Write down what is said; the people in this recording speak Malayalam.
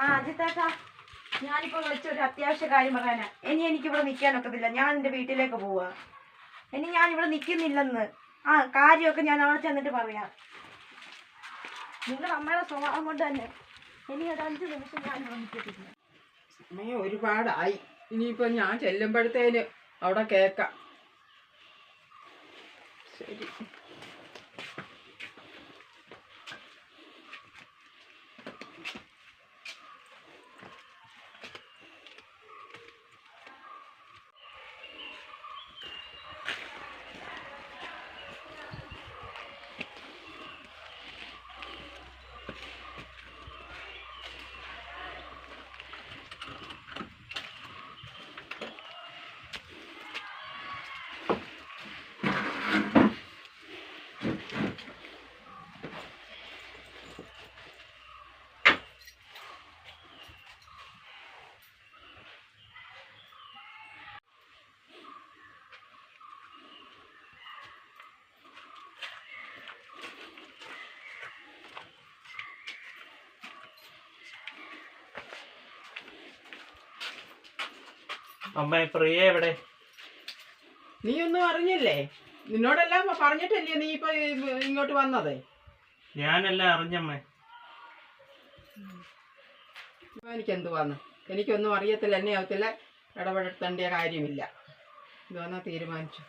ആ അജിത്തേട്ടാ ഞാനിപ്പോ വിളിച്ച ഒരു അത്യാവശ്യ കാര്യം പറയാനാ. ഇനി എനിക്ക് ഇവിടെ നിൽക്കാനൊക്കത്തില്ല ഞാൻ എന്റെ വീട്ടിലേക്ക് പോവാ. ഇനി ഞാൻ ഇവിടെ നിൽക്കുന്നില്ലെന്ന് ആ കാര്യമൊക്കെ ഞാൻ അവിടെ ചെന്നിട്ട് പറയാം. നിങ്ങളുടെ അമ്മയുടെ സ്വഭാവം കൊണ്ട് തന്നെ ഇനി ഒരു അഞ്ച് നിമിഷം ഞാൻ ഇവിടെ നിൽക്കത്തില്ല സമയം ഒരുപാടായി. ഇനിയിപ്പോൾ ഞാൻ ചെല്ലുമ്പോഴത്തേന് അവിടെ കേൾക്കാം ശരി. അമ്മ പ്രിയ എവിടെ? നീ ഒന്നും അറിഞ്ഞില്ലേ? നിന്നോടെല്ലാം പറഞ്ഞിട്ടല്ലേ നീ ഇപ്പൊ ഇങ്ങോട്ട് വന്നത്? ഞാനെല്ലാം അറിഞ്ഞമ്മേ. എനിക്ക് എന്തുവാന്ന് വന്നു? എനിക്കൊന്നും അറിയത്തില്ല എന്നെ ആവത്തില്ല ഇടപെടുത്തേണ്ട കാര്യമില്ല. ഇതൊന്നാ തീരുമാനിച്ചു.